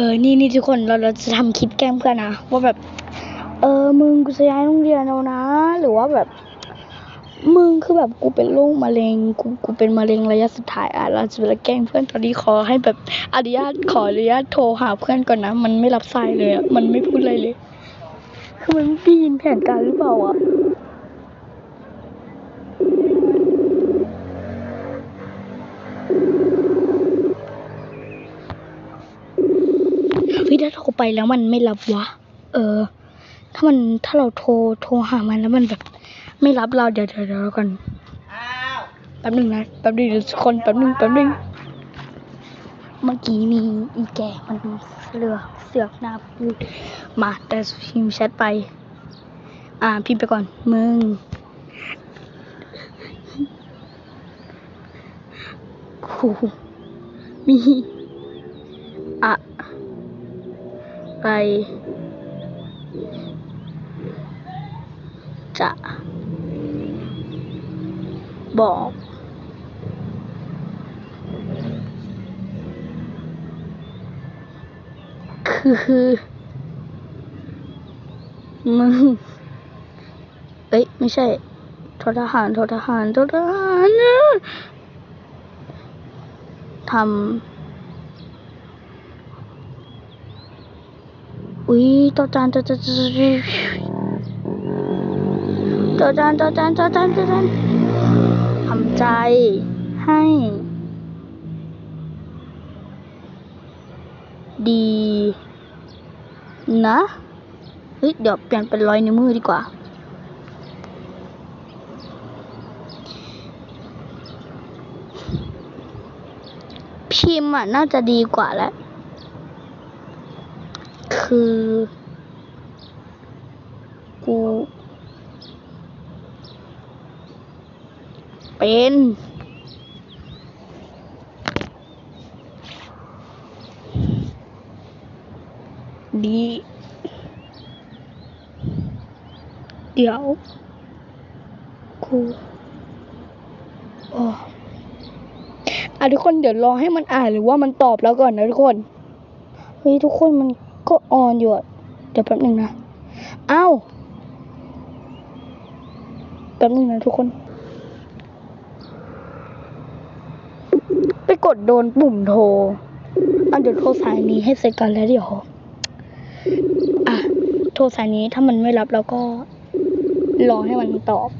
ออ นี่นี่ทุกคน เราเราจะทำคลิปแกล้งเพื่อนนะ ว่าแบบ เออ มึงกูจะย้ายโรงเรียนแล้วนะ หรือว่าแบบ มึงคือแบบกูเป็นโรคมะเร็ง กู กูเป็นมะเร็งระยะสุดท้ายอะ เราจะไปแกล้งเพื่อนตอนนี้ขอให้แบบอนุญาตขออนุญาตโทรหาเพื่อนก่อนนะ มันไม่รับสายเลยอะ มันไม่พูดอะไรเลย คือมันไม่ได้ยินแผนการหรือเปล่าอะ ไปแล้วมันไม่รับวะ เออ ถ้ามันถ้าเราโทรโทรหามันแล้วมันแบบ ไม่รับเราเดี๋ยวเดี๋ยวเดี๋ยวก่อนอ้าวแป๊บหนึ่งนะแป๊บหนึงเดี๋ยวทุกคนแป๊บหนึ่งแป๊บหนึ่งเมื่อกี้มีอีแก่มันเสือกเสือกหน้าพูดมาแต่พิมพ์แชทไป อ่าพิมพ์ไปก่อน มึงกูมีอะ ไรจะ บอก คือ มึง เอ้ย ไม่ใช่ททหารททหารททหารทำ อุ้ยต่อจานตจานต่อจานต่อจานตจานต่อจานทำใจให้ ดี นะเฮ้ยเดี๋ยวเปลี่ยนเป็นรอยนิ้วมือดีกว่าพิมพ์อะน่าจะดีกว่าแหละ คือ กู เป็นดีเดี๋ยวกูโอ้อะทุกคนเดี๋ยวรอให้มันอ่านหรือว่ามันตอบแล้วก่อนนะทุกคน เฮ้ย ทุกคนมัน ก็ออนอยู่เดี๋ยวแป๊บหนึ่งนะอ้าวแป๊บหนึ่งนะทุกคน ไปกดโดนปุ่มโทรอะเดี๋ยวโทรสายนี้ให้เสร็จกันแล้วเดี๋ยว อะ โทรสายนี้ถ้ามันไม่รับแล้วก็รอให้มันตอบ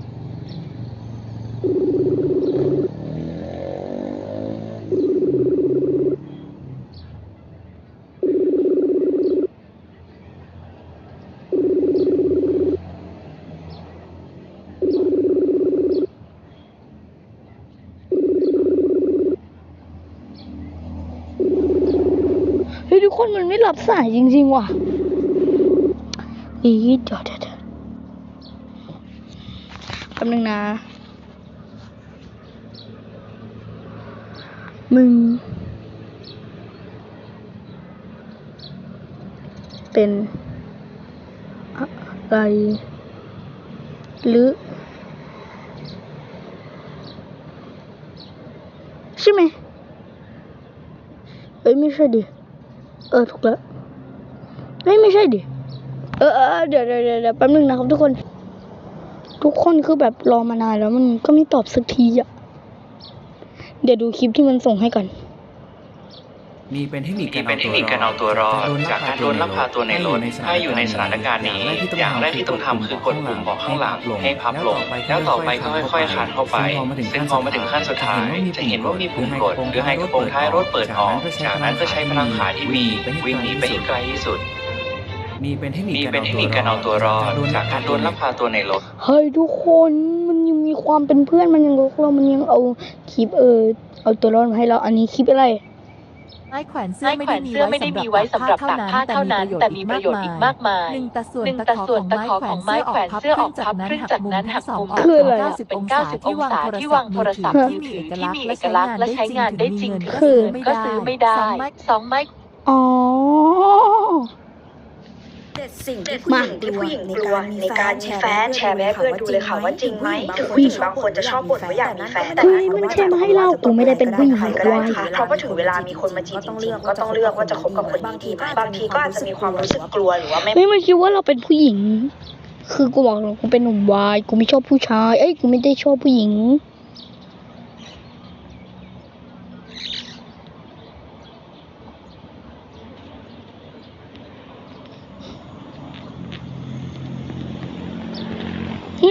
เฮ้ยทุกคนมันไม่ รับสายจริงๆว่ะ อีเดี๋ยวเดี๋ยวเดี๋ยวแป๊บนึงนะ มึง เป็นอะไร หรือ ใช่ไหมเอ้ยไม่ใช่ดิ เออถูกแล้วเฮ้ยไม่ใช่ดิ เออเดี๋ยวเดี๋ยวเดี๋ยวแป๊บนึงนะครับทุกคน ทุกคนคือแบบรอมานานแล้วมันก็ไม่ตอบสักทีอะเดี๋ยวดูคลิปที่มันส่งให้ก่อน มีเป็นเทคนิคนี่เป็นเทคนิคการเอาตัวรอดจากการโดนลักพาตัวในรถถ้าอยู่ในสถานการณ์นี้ อย่างแรกที่ต้องทำคือกดปุ่มเบอกข้างหลังให้พับลง แล้วต่อไปก็ค่อยๆคลานเข้าไป ซึ่งพอมาถึงขั้นสุดท้าย จะเห็นว่ามีปุ่มกดหรือให้กระโปรงท้ายรถเปิดออก จากนั้นก็ใช้พลังขาที่มีวิ่งหนีไปให้ไกลที่สุดมีเป็นเทคนิคนี่เป็นเทคนิคการเอาตัวรอดจากการโดนลักพาตัวในรถเฮ้ยทุกคนมันยังมีความเป็นเพื่อนมันยังรักเรา มันยังเอาคลิปเออเอาตัวรอดมาให้เราอันนี้คลิปอะไร ไม้แขวนเสื้อไม้ไม่แขวได้นมีเสื้อไม่ได้มีไว้สำหรับตากผ้าเท่านั้น แต่มีประโยชน์อีกมากมายหนึ่งตะส่วนหนึ่งตะตะขอส่วนของตะไม้ขอแขวขอนงไม้เสื้ออแขอวกนพับเสื้อออกจากพับนั้นครึ่งหัจากกมุมนั้นหักทั้งสองมุมออกคืออะไรเป็นอะ90เป็นองศา90ที่วางองศาโทรที่ศัวาพงท์โทมืรอศัพท์ถือมือที่ถืมีอเอกลัที่กษณ์มีและเอกลักษณ์และใช้ใช้งางานนได้ได้จจริริงงถึงคือเงินก็ซื้อไม่ได้อ๋อสองไม้อ๋อ สิ่งที่มาผู้หญิงกลัวในการมีแฟนแชร์ไปให้เพื่อนดูเลยค่ะว่าจริงไหมถึงผู้หญิงบางคนจะชอบบ่นว่าอยากมีแฟนแต่เฮ้ยมันแค่มาให้เล่ากูไม่ได้เป็นผู้หญิงใครก็คได้วายค่ะเพราะว่าถึงเวลามีคนมาจีบจริงๆก็ต้องเลือกว่าจะคบกับคนนี้ดีไหมบางทีก็อาจจะมีความรู้สึกกลัวหรือว่าไม่เฮ้ยมันคิดว่าเราเป็นผู้หญิง คือกูบอกเลยกูเป็นหนุ่มวายกูไม่ชอบผู้ชาย เอ้ยกูไม่ได้ชอบผู้หญิง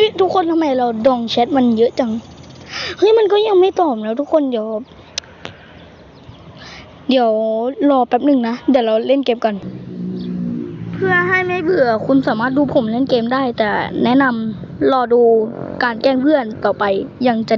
ยทุกคนทำไมเราดองแชทมันเยอะจัง เฮ้ยมันก็ยังไม่ตอบแล้วทุกคนเดี๋ยว เดี๋ยวรอแป๊บหนึ่งนะ เดี๋ยวเราเล่นเกมก่อน เพื่อให้ไม่เบื่อคุณสามารถดูผมเล่นเกมได้ แต่แนะนำรอดูการแกล้งเพื่อนต่อไปยังจะ